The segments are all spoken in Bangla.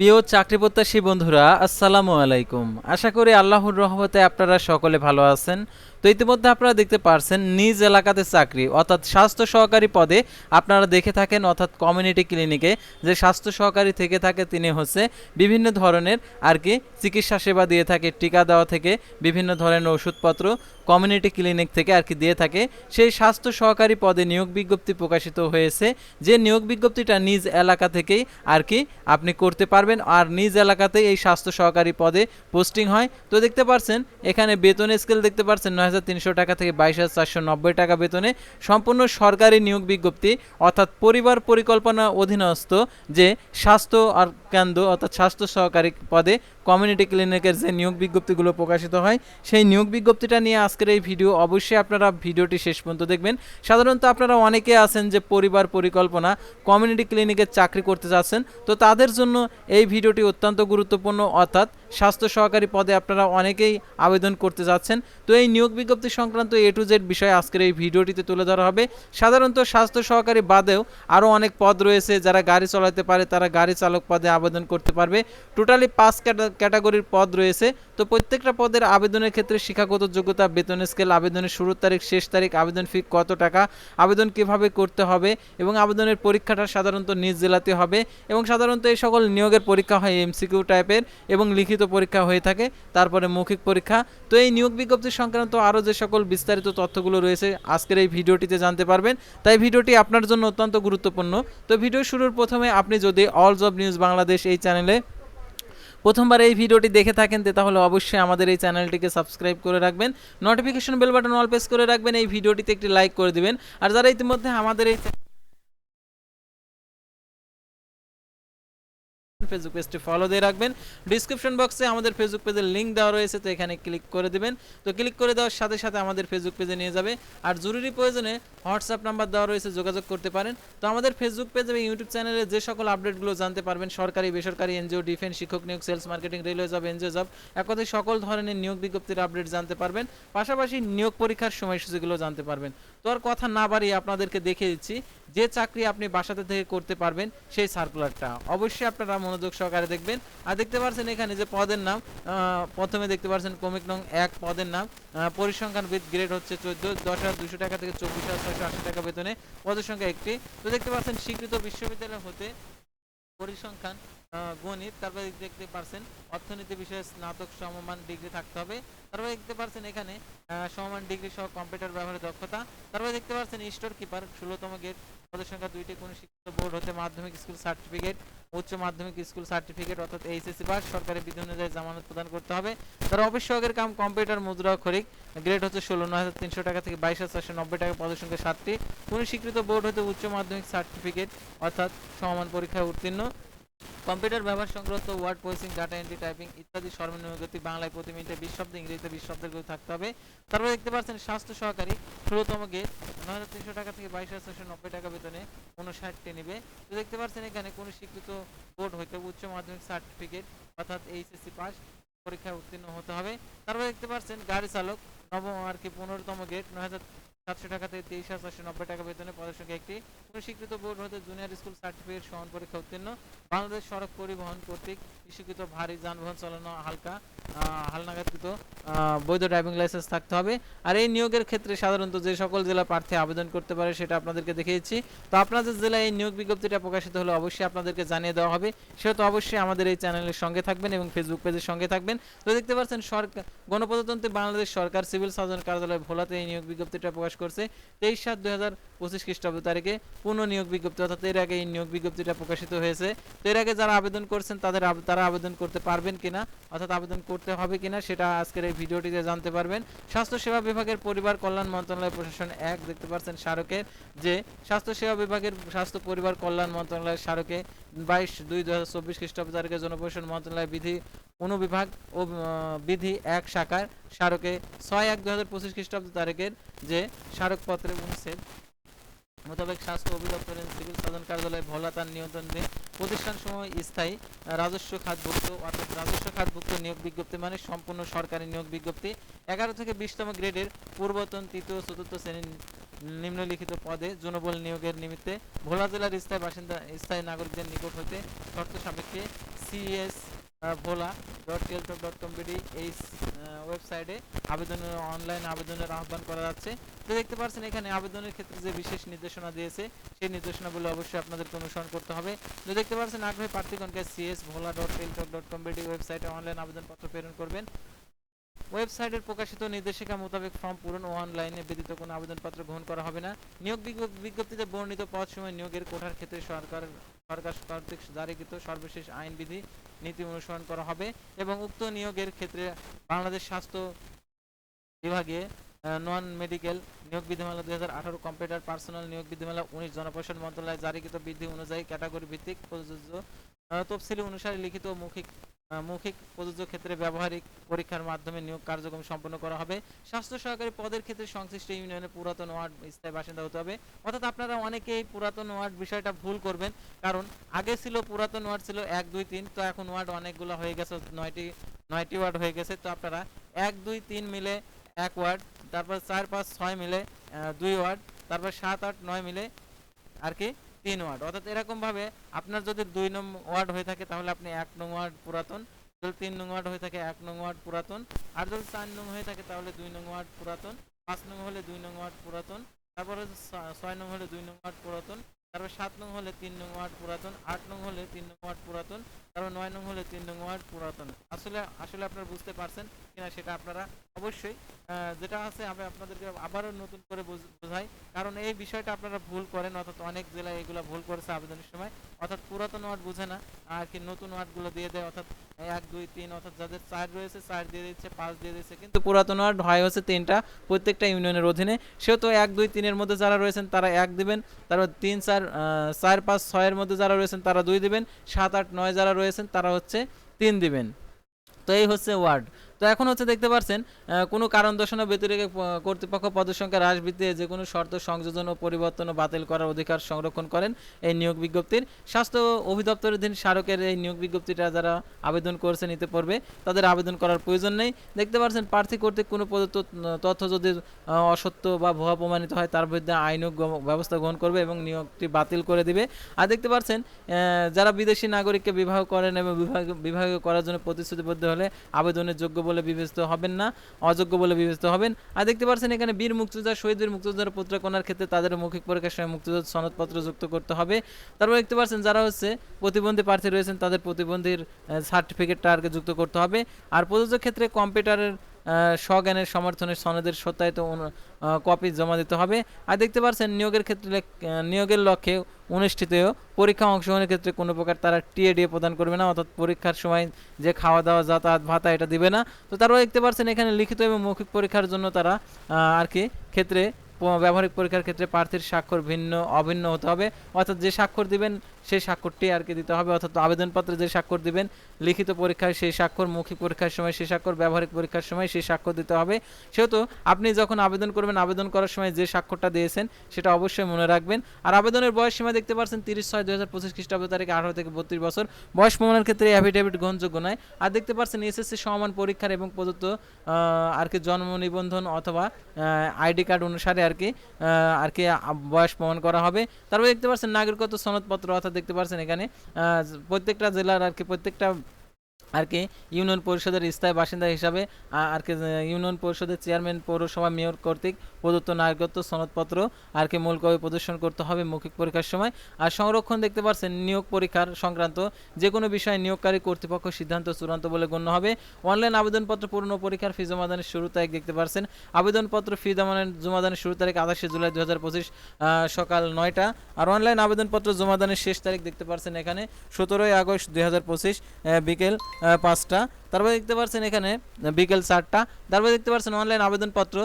প্রিয় চাকরি প্রত্যাশী বন্ধুরা, আসসালামু আলাইকুম। আশা করি আল্লাহর রহমতে আপনারা সকলে ভালো আছেন। তো ইতিমধ্যে আপনারা দেখতে পারছেন, নিজ এলাকাতে চাকরি, অর্থাৎ স্বাস্থ্য সহকারী পদে আপনারা দেখে থাকেন, অর্থাৎ কমিউনিটি ক্লিনিকে যে স্বাস্থ্য সহকারী থেকে থাকে তিনি হচ্ছে বিভিন্ন ধরনের আর কি চিকিৎসা সেবা দিয়ে থাকে, টিকা দেওয়া থেকে বিভিন্ন ধরনের ওষুধপত্র কমিউনিটি ক্লিনিক থেকে আর কি দিয়ে থাকে। সেই স্বাস্থ্য সহকারী পদে নিয়োগ বিজ্ঞপ্তি প্রকাশিত হয়েছে। যে নিয়োগ বিজ্ঞপ্তিটা নিজ এলাকা থেকেই আর কি আপনি করতে পারবেন আর নিজ এলাকাতেই এই স্বাস্থ্য সহকারী পদে পোস্টিং হয়। তো দেখতে পারছেন, এখানে বেতন স্কেল দেখতে পারছেন নয় হাজার তিনশো টাকা থেকে বাইশ হাজার চারশো নব্বই টাকা বেতনে। সম্পূর্ণ সরকারি নিয়োগ বিজ্ঞপ্তি, অর্থাৎ পরিবার পরিকল্পনা অধীনস্থ যে স্বাস্থ্য আর কেন্দ্র, অর্থাৎ স্বাস্থ্য সহকারী পদে কমিউনিটি ক্লিনিকের যে নিয়োগ বিজ্ঞপ্তিগুলো প্রকাশিত হয়, সেই নিয়োগ বিজ্ঞপ্তিটা নিয়ে আজকের এই ভিডিও অবশ্যই আপনারা ভিডিওটি শেষ পর্যন্ত দেখবেন। সাধারণত আপনারা অনেকে আছেন যে পরিবার পরিকল্পনা কমিউনিটি ক্লিনিকে চাকরি করতে যাচ্ছেন, তো তাদের জন্য এই ভিডিওটি অত্যন্ত গুরুত্বপূর্ণ। অর্থাৎ স্বাস্থ্য সহকারী পদে আপনারা অনেকেই আবেদন করতে যাচ্ছেন। তো এই নিয়োগ বিজ্ঞপ্তি সংক্রান্ত এ টু জেড বিষয়ে আজকের এই ভিডিওটিতে তুলে ধরা হবে। সাধারণত স্বাস্থ্য সহকারী বাদেও আরও অনেক পদ রয়েছে যারা গাড়ি চালাতে পারে, তারা গাড়ি চালক পদে আবেদন করতে পারবে। টোটালি পাঁচ ক্যাটাগরির পদ রয়েছে। তো প্রত্যেকটা পদের আবেদনের ক্ষেত্রে শিক্ষাগত যোগ্যতা, বেতন স্কেল আবেদনের শুরুর তারিখ, শেষ তারিখ, আবেদন ফি কত টাকা, আবেদন কীভাবে করতে হবে এবং আবেদনের পরীক্ষাটা সাধারণত নিজ জেলাতে হবে এবং সাধারণত এই সকল নিয়োগের পরীক্ষা হয় এমসিকিউ টাইপের এবং লিখিত পরীক্ষা হয়ে থাকে, তারপরে মৌখিক পরীক্ষা। তো এই নিয়োগ বিজ্ঞপ্তি সংক্রান্ত আরও যে সকল বিস্তারিত তথ্যগুলো রয়েছে, আজকের এই ভিডিওটিতে জানতে পারবেন। তাই ভিডিওটি আপনার জন্য অত্যন্ত গুরুত্বপূর্ণ। তো ভিডিও শুরুর প্রথমে আপনি যদি অল জব নিউজ বাংলাদেশ এই চ্যানেলে প্রথমবার এই ভিডিওটি দেখে থাকেন তাহলে অবশ্যই আমাদের এই চ্যানেলটিকে সাবস্ক্রাইব করে রাখবেন। Notification bell button all press করে রাখবেন, এই ভিডিওটিতে একটি লাইক করে দিবেন। আর যারা ইতিমধ্যে আমাদের এই ফেসবুক পেজটি ফলো দিয়ে রাখবেন। ডিসক্রিপশন বক্সে আমাদের ফেসবুক পেজের লিঙ্ক দেওয়া রয়েছে, তো এখানে ক্লিক করে দিবেন। তো ক্লিক করে দেওয়ার সাথে সাথে আমাদের ফেসবুক পেজে নিয়ে যাবে। আর জরুরি প্রয়োজনে হোয়াটসঅ্যাপ নাম্বার দেওয়া রয়েছে, যোগাযোগ করতে পারেন। তো আমাদের ফেসবুক পেজ এবং ইউটিউব চ্যানেলে যে সকল আপডেটগুলো জানতে পারবেন, সরকারি, বেসরকারি এনজিও ডিফেন্স শিক্ষক নিয়োগ sales marketing railway job NGO job এক সকল ধরনের নিয়োগ বিজ্ঞপ্তির আপডেট জানতে পারবেন। পাশাপাশি নিয়োগ পরীক্ষার সময়সূচিগুলো জানতে পারবেন। তো আর কথা না বাড়িয়ে আপনাদেরকে দেখিয়ে দিচ্ছি, যে চাকরি আপনি বাসাতে থেকে করতে পারবেন, সেই সার্কুলারটা অবশ্যই আপনারা মনোযোগ সহকারে দেখবেন। আর দেখতে পাচ্ছেন এখানে যে পদের নাম প্রথমে দেখতে পাচ্ছেন কমিক নং এক পদের নাম পরিসংখ্যান বিদ গ্রেড হচ্ছে চোদ্দ, দশ হাজার দুশো টাকা থেকে চব্বিশ হাজার ছয়শো আশি টাকা বেতনে পদের সংখ্যা একটি। তো দেখতে পাচ্ছেন স্বীকৃত বিশ্ববিদ্যালয় হতে পরিসংখ্যান গণিত, তারপরে দেখতে পারছেন অর্থনীতি বিষয়ে স্নাতক সমমান ডিগ্রি থাকতে হবে। তারপরে দেখতে পারছেন এখানে সমমান ডিগ্রি সহ কম্পিউটার ব্যবহারের দক্ষতা। তারপরে দেখতে পাচ্ছেন স্টোর কিপার ষোলোতম গেট পদের সংখ্যা দুইটি, কোনো শিক্ষিত বোর্ড হতে মাধ্যমিক স্কুল সার্টিফিকেট, উচ্চ মাধ্যমিক স্কুল সার্টিফিকেট অর্থাৎ এইচএসসি পাস, সরকারি বিধি অনুযায়ী জামানত প্রদান করতে হবে। তার অবশ্যকের কাম কম্পিউটার, মুদ্রা খরিক গ্রেড হচ্ছে ষোলো, নয় হাজার তিনশো টাকা থেকে বাইশ হাজার চারশো নব্বই টাকা পদের সংখ্যা সাতটি। কোনো স্বীকৃত বোর্ড হতে উচ্চ মাধ্যমিক সার্টিফিকেট অর্থাৎ সমান পরীক্ষায় উত্তীর্ণ। কম্পিউটার ব্যবহার সংক্রান্ত word processing, data entry, typing ইত্যাদি সর্বনিম্ন গতি বাংলায় প্রতি মিনিটে বিশ শব্দ, ইংরেজিতে বিশ শব্দের গতি থাকতে হবে। তারপরে দেখতে পাচ্ছেন স্বাস্থ্য সহকারী, ষোলোতম গেট, নয় হাজার তিনশো টাকা থেকে বাইশ হাজার ছশো নব্বই টাকা বেতনে উনষাটটি নেবে। তো দেখতে পাচ্ছেন এখানে কোনো স্বীকৃত বোর্ড হইতে উচ্চ মাধ্যমিক সার্টিফিকেট অর্থাৎ এইচএসসি পাস পরীক্ষায় উত্তীর্ণ হতে হবে। তারপরে দেখতে পাচ্ছেন গাড়ি চালক, নবম আর কি পনেরোতম গেট, নয় হাজার সাতশো টাকা থেকে তেইশ হাজার চারশো নব্বই টাকা বেতনে পদের সংখ্যা একটি স্বীকৃত বোর্ড হতে জুনিয়র স্কুল সার্টিফিকেট সমান পরীক্ষা উত্তীর্ণ। বাংলাদেশ সড়ক পরিবহন কর্তৃক ইস্যুকৃত ভারী যানবাহন চালানো হালকা হালনাগাদকৃত বৈধ ড্রাইভিং লাইসেন্স থাকতে হবে। আর এই নিয়োগের ক্ষেত্রে সাধারণত যে সকল জেলা প্রার্থী আবেদন করতে পারে সেটা আপনাদেরকে দেখিয়েছি। তো আপনাদের জেলায় এই নিয়োগ বিজ্ঞপ্তিটা প্রকাশিত হলে অবশ্যই আপনাদেরকে জানিয়ে দেওয়া হবে। সেহেতু অবশ্যই আমাদের এই চ্যানেলের সঙ্গে থাকবেন এবং ফেসবুক পেজের সঙ্গে থাকবেন। তো দেখতে পাচ্ছেন সরকার গণপ্রজাতন্ত্রী বাংলাদেশ সরকার সিভিল সার্জন কার্যালয় ভোলাতে এই নিয়োগ বিজ্ঞপ্তিটা প্রকাশ করছে। তেইশ সাত দুই হাজার পঁচিশ খ্রিস্টাব্দ তারিখে পুনঃ নিয়োগ বিজ্ঞপ্তি, অর্থাৎ এর আগে এই নিয়োগ বিজ্ঞপ্তিটা প্রকাশিত হয়েছে। তো এর আগে যারা আবেদন করছেন, তাদের তারা আবেদন করতে পারবেন কিনা, অর্থাৎ আবেদন করতে হবে কিনা, সেটা আজকের এই ভিডিওটিতে জানতে পারবেন। স্বাস্থ্য সেবা বিভাগের পরিবার কল্যাণ মন্ত্রণালয় প্রশাসন এক, দেখতে পাচ্ছেন স্মারকের যে স্বাস্থ্য সেবা বিভাগের স্বাস্থ্য পরিবার কল্যাণ মন্ত্রণালয়ের স্মারকে বাইশ দুই দু হাজার চব্বিশ খ্রিস্টাব্দ তারিখে জনপ্রশাসন মন্ত্রণালয় বিধি অনুবিভাগ ও বিধি এক শাখার স্মারকে ছয় এক দু হাজার পঁচিশ খ্রিস্টাব্দ তারিখের যে স্মারকপত্রে অনুচ্ছেদ মোতাবেক স্বাস্থ্য অধিদপ্তরের সিভিল সার্জন কার্যালয় ভোলা তার নিয়ন্ত্রণে প্রতিষ্ঠান সময় স্থায়ী রাজস্ব খাতভুক্ত অর্থাৎ রাজস্ব খাতভুক্ত নিয়োগ বিজ্ঞপ্তি মানে সম্পূর্ণ সরকারি নিয়োগ বিজ্ঞপ্তি। এগারো থেকে বিশতম গ্রেডের পূর্বতন তৃতীয় চতুর্থ শ্রেণির নিম্নলিখিত পদে জনবল নিয়োগের নিমিত্তে ভোলা জেলার স্থায়ী বাসিন্দা, স্থায়ী নাগরিকদের নিকট হতে শর্ত সাপেক্ষে CS Bhola dot Teletalk dot com BD এই ওয়েবসাইটে আবেদনের অনলাইন আবেদনের আহ্বান করা যাচ্ছে। তো দেখতে পাচ্ছেন এখানে আবেদনের ক্ষেত্রে যে বিশেষ নির্দেশনা দিয়েছে, সেই নির্দেশনাগুলো অবশ্যই আপনাদেরকে অনুসরণ করতে হবে। তো দেখতে পাচ্ছেন আগ্রহী প্রার্থীগণকে CS Bhola dot Teletalk dot com BD ওয়েবসাইটে অনলাইন আবেদনপত্র প্রেরণ করবেন। ওয়েবসাইটের প্রকাশিত নির্দেশিকা মোতাবেক ফর্ম পূরণ ও অনলাইনে ব্যতীত কোনো আবেদনপত্র গ্রহণ করা হবে না। নিয়োগ বিজ্ঞপ্তিতে বর্ণিত পদ সময় নিয়োগের কোঠার ক্ষেত্রে সরকার সরকার কর্তৃক জারিকৃত সর্বশেষ আইনবিধি নীতি অনুসরণ করা হবে এবং উক্ত নিয়োগের ক্ষেত্রে বাংলাদেশ স্বাস্থ্য বিভাগে নন মেডিকেল নিয়োগ বিধিমালা দুই হাজার আঠারো, কম্পিউটার পার্সোনাল নিয়োগ বিধিমালা উনিশ জনপ্রশাসন মন্ত্রণালয় জারিকৃত বিধি অনুযায়ী ক্যাটাগরি ভিত্তিক প্রযোজ্য তফসিলি অনুসারে লিখিত মৌখিক মৌখিক প্রযোজ্য ক্ষেত্রে ব্যবহারিক পরীক্ষার মাধ্যমে নিয়োগ কার্যক্রম সম্পন্ন করা হবে। স্বাস্থ্য সহকারী পদের ক্ষেত্রে সংশ্লিষ্ট ইউনিয়নের পুরাতন ওয়ার্ড স্থায়ী বাসিন্দা হতে হবে। অর্থাৎ আপনারা অনেকেই পুরাতন ওয়ার্ড বিষয়টা ভুল করবেন, কারণ আগে ছিল পুরাতন ওয়ার্ড ছিল এক, দুই, তিন, তো এখন ওয়ার্ড অনেকগুলো হয়ে গেছে, নয়টি নয়টি ওয়ার্ড হয়ে গেছে। তো আপনারা এক, দুই, তিন মিলে এক ওয়ার্ড, তারপর চার, পাঁচ, ছয় মিলে দুই ওয়ার্ড, তারপর সাত, আট, নয় মিলে আর কি তিন ওয়ার্ড। অর্থাৎ এরকমভাবে আপনার যদি দুই নং ওয়ার্ড হয়ে থাকে, তাহলে আপনি এক নং ওয়ার্ড পুরাতন, যদি তিন নং ওয়ার্ড হয়ে থাকে, এক নং ওয়ার্ড পুরাতন, আর যদি চার নং হয়ে থাকে, তাহলে দুই নং ওয়ার্ড পুরাতন, পাঁচ নং হলে দুই নং ওয়ার্ড পুরাতন, তারপরে ছয় নং হলে দুই নং ওয়ার্ড পুরাতন তারপর সাত নং হলে তিন নং ওয়ার্ড পুরাতন, আট নং হলে তিন নং ওয়ার্ড পুরাতন তারপর নয় নং হলে তিন নং ওয়ার্ড পুরাতন। আসলে আসলে আপনারা বুঝতে পারছেন কিনা সেটা আপনারা অবশ্যই যেটা আছে আমি আপনাদেরকে আবারও নতুন করে বুঝ- বোঝাই। কারণ এই বিষয়টা আপনারা ভুল করেন, অর্থাৎ অনেক জেলায় এগুলো ভুল করেছে আবেদনের সময়। অর্থাৎ পুরাতন ওয়ার্ড বুঝে না, আর কি নতুন ওয়ার্ডগুলো দিয়ে দেয়, অর্থাৎ এক, দুই, তিন, অর্থাৎ যাদের চার রয়েছে চার দিয়ে দিচ্ছে, পাঁচ দিয়ে দিচ্ছে, কিন্তু পুরাতন ওয়ার্ড হয় হচ্ছে তিনটা প্রত্যেকটা ইউনিয়নের অধীনে। সেহেতু এক, দুই, তিনের মধ্যে যারা রয়েছেন, তারা এক দিবেন। তারপর তিন, চার চার, পাঁচ, ছয়ের মধ্যে যারা রয়েছেন, তারা দুই দিবেন। সাত, আট, নয় যারা রয়েছেন, তারা হচ্ছে তিন দিবেন। তো এই হচ্ছে ওয়ার্ড তো এখন হচ্ছে দেখতে পাচ্ছেন কোনো কারণ দর্শানো ব্যতিরেকে কর্তৃপক্ষ পদসংখ্যা হ্রাস ভিত্তিতে যে কোনো শর্ত সংযোজন ও পরিবর্তন ও বাতিল করার অধিকার সংরক্ষণ করেন এই নিয়োগ বিজ্ঞপ্তির। স্বাস্থ্য অধিদপ্তরাধীন স্মারকের এই নিয়োগ বিজ্ঞপ্তিটা যারা আবেদন করছে নিতে পারবে তাদের আবেদন করার প্রয়োজন নেই। দেখতে পাচ্ছেন প্রার্থী কর্তৃক কোনো প্রদত্ত তথ্য যদি অসত্য বা ভুয়া প্রমাণিত হয়, তার বিরুদ্ধে আইনক ব্যবস্থা গ্রহণ করবে এবং নিয়োগটি বাতিল করে দিবে। আর দেখতে পাচ্ছেন যারা বিদেশি নাগরিককে বিবাহ করেন এবং বিভাগ বিবাহ করার জন্য প্রতিশ্রুতিবদ্ধ হলে আবেদনের যোগ্য বলে বিবেচিত হবেন না, অযোগ্য বলে বিবেচিত হবেন। আর দেখতে পাচ্ছেন এখানে বীর মুক্তিযোদ্ধা শহীদের মুক্তিযোদ্ধার পুত্র কন্যার ক্ষেত্রে তাদের মৌখিক পরীক্ষার সময় মুক্তিযোদ্ধা সনদপত্র যুক্ত করতে হবে। তারপর দেখতে পাচ্ছেন যারা হচ্ছে প্রতিবন্ধী প্রার্থী রয়েছেন, তাদের প্রতিবন্ধীর সার্টিফিকেটটা আর যুক্ত করতে হবে। আর প্রযোজ্য ক্ষেত্রে কম্পিউটারের স্বজ্ঞানের সমর্থনের সনদের সত্যায়িত কপি জমা দিতে হবে। আর দেখতে পাচ্ছেন নিয়োগের ক্ষেত্রে নিয়োগের লক্ষ্যে অনুষ্ঠিত পরীক্ষা অংশগ্রহণের ক্ষেত্রে কোনো প্রকার তারা টিএডিএ প্রদান করবে না, অর্থাৎ পরীক্ষার সময় যে খাওয়া দাওয়া যাতায়াত, ভাতা এটা দিবে না। তো তারপর দেখতে পাচ্ছেন এখানে লিখিত এবং মৌখিক পরীক্ষার জন্য তারা আর কি, ক্ষেত্রে ব্যবহারিক পরীক্ষার ক্ষেত্রে প্রার্থীর স্বাক্ষর ভিন্ন, অভিন্ন হতে হবে। অর্থাৎ যে স্বাক্ষর দিবেন, সেই স্বাক্ষরটি আর কি দিতে হবে। অর্থাৎ আবেদনপত্রে যে স্বাক্ষর দিবেন, লিখিত পরীক্ষায় সেই স্বাক্ষর, মৌখিক পরীক্ষার সময় সেই স্বাক্ষর, ব্যবহারিক পরীক্ষার সময় সেই স্বাক্ষর দিতে হবে। সেহেতু আপনি যখন আবেদন করবেন, আবেদন করার সময় যে স্বাক্ষরটা দিয়েছেন, সেটা অবশ্যই মনে রাখবেন। আর আবেদনের বয়স সীমা দেখতে পাচ্ছেন তিরিশ ছয়, দুই হাজার পঁচিশ খ্রিস্টাব্দ তারিখে আঠারো থেকে বত্রিশ বছর। বয়স প্রমাণের ক্ষেত্রে অ্যাফিডেভিট গ্রহণযোগ্য নয়। আর দেখতে পাচ্ছেন এসএসসি সমান পরীক্ষার এবং প্রদত্ত আর কি জন্ম নিবন্ধন অথবা আইডি কার্ড অনুসারে আর কি আর কি বয়স প্রমাণ করা হবে। তারপরে দেখতে পাচ্ছেন নাগরিকত্ব সনদপত্র অর্থাৎ দেখতে পাচ্ছেন এখানে প্রত্যেকটা জেলার আর কি প্রত্যেকটা আর কি, ইউনিয়ন পরিষদের স্থায়ী বাসিন্দা হিসাবে আর কি, ইউনিয়ন পরিষদের চেয়ারম্যান, পৌরসভা মেয়র কর্তৃক প্রদত্ত নাগরিকত্ব সনদপত্র আর কি মূল কপি প্রদর্শন করতে হবে মৌখিক পরীক্ষার সময়। আর সংরক্ষণ দেখতে পাচ্ছেন নিয়োগ পরীক্ষার সংক্রান্ত যে কোনো বিষয়ে নিয়োগকারী কর্তৃপক্ষ সিদ্ধান্ত চূড়ান্ত বলে গণ্য হবে। অনলাইন আবেদনপত্র পূর্ণ পরীক্ষার ফি জমাদানের শুরু তারিখ দেখতে পাচ্ছেন আবেদনপত্র ফি জমাদানের জমাদানের শুরু তারিখ আঠাশে জুলাই দু হাজার পঁচিশ সকাল নয়টা। আর অনলাইন আবেদনপত্র জমাদানের শেষ তারিখ দেখতে পাচ্ছেন এখানে সতেরোই আগস্ট দুই হাজার পঁচিশ বিকেল পাঁচটা। তারপরে দেখতে পাচ্ছেন এখানে বিকেল চারটা। তারপরে দেখতে পাচ্ছেন অনলাইন আবেদনপত্র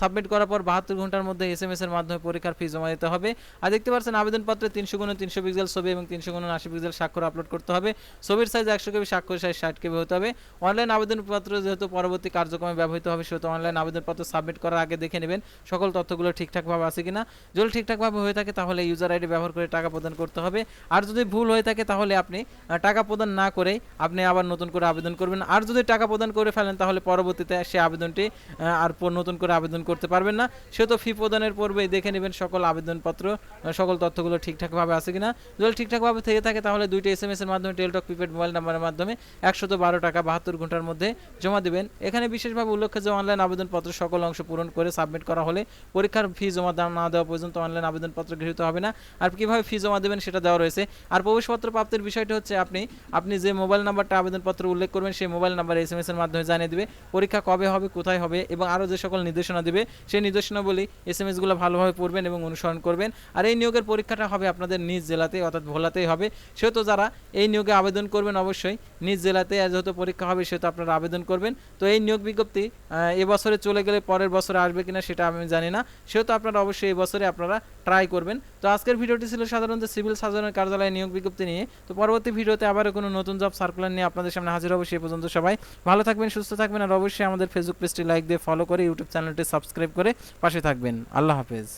সাবমিট করার পর বাহাত্তর ঘণ্টার মধ্যে এস এম এস এর মাধ্যমে পরীক্ষার ফি জমা দিতে হবে। আর দেখতে পাচ্ছেন আবেদনপত্রে তিনশো গুণ তিনশো পিক্সেল ছবি এবং তিনশো গুণ আশি পিক্সেল স্বাক্ষর আপলোড করতে হবে। ছবির সাইজ একশো কেবি, স্বাক্ষর সাইজ ষাট কেবি হতে হবে। অনলাইন আবেদনপত্র যেহেতু পরবর্তী কার্যক্রমে ব্যবহৃত হবে, সেহেতু অনলাইন আবেদনপত্র সাবমিট করার আগে দেখে নেবেন সকল তথ্যগুলো ঠিকঠাকভাবে আছে কিনা। যদি ঠিকঠাকভাবে হয়ে থাকে তাহলে ইউজার আইডি ব্যবহার করে টাকা প্রদান করতে হবে। আর যদি ভুল হয়ে থাকে তাহলে আপনি টাকা প্রদান না করেই আপনি আবার নতুন করে আবেদন করবেন। করবেন। আর যদি টাকা প্রদান করে ফেলেন, তাহলে পরবর্তীতে সে আবেদনটি আর নতুন করে আবেদন করতে পারবেন না। সে তো ফি প্রদানের পূর্বেই দেখে নেবেন সকল আবেদনপত্র সকল তথ্যগুলো ঠিকঠাকভাবে আছে কিনা। যদি ঠিকঠাকভাবে থেকে থাকে, তাহলে দুইটি এস এম এর মাধ্যমে টেলটক প্রিপেড মোবাইল নাম্বারের মাধ্যমে একশত বারো টাকা বাহাত্তর ঘণ্টার মধ্যে জমা দেবেন। এখানে বিশেষভাবে উল্লেখ্য যে অনলাইন আবেদনপত্র সকল অংশ পূরণ করে সাবমিট করা হলে পরীক্ষার ফি জমা না দেওয়া পর্যন্ত অনলাইন আবেদনপত্র গৃহীত হবে না। আর কীভাবে ফি জমা দেবেন সেটা দেওয়া রয়েছে। আর প্রবেশপত্র প্রাপ্তির বিষয়টি হচ্ছে আপনি আপনি যে মোবাইল নাম্বারটা আবেদনপত্র উল্লেখ করবেন সেই মোবাইল নাম্বার এস এম এর মাধ্যমে জানিয়ে দেবে পরীক্ষা কবে হবে, কোথায় হবে এবং আরও যে সকল নির্দেশনা দেবে, সেই নির্দেশনাবলী এস এম এসগুলো ভালোভাবে পড়বেন এবং অনুসরণ করবেন। আর এই নিয়োগের পরীক্ষাটা হবে আপনাদের নিজ জেলাতে, অর্থাৎ ভোলাতেই হবে। সেহেতু যারা এই নিয়োগে আবেদন করবেন অবশ্যই নিজ জেলাতে যেহেতু পরীক্ষা হবে সেহেতু আপনারা আবেদন করবেন। তো এই নিয়োগ বিজ্ঞপ্তি এবছরে চলে গেলে পরের বছরে আসবে কিনা সেটা আমি জানি না। সেহেতু আপনারা অবশ্যই এই বছরে আপনারা ট্রাই করবেন। তো আজকের ভিডিওটি ছিল সাধারণত সিভিল সার্জনের কার্যালয়ে নিয়োগ বিজ্ঞপ্তি নিয়ে। তো পরবর্তী ভিডিওতে আবারও কোনো নতুন জব সার্কুলার নিয়ে আপনাদের সামনে হাজির হব সেই পর্যন্ত সবাই ভালো থাকবেন, সুস্থ থাকবেন। আর অবশ্যই আমাদের ফেসবুক পেজটি লাইক দিয়ে ফলো করে ইউটিউব চ্যানেলটি সাবস্ক্রাইব করে পাশে থাকবেন। আল্লাহ হাফেজ।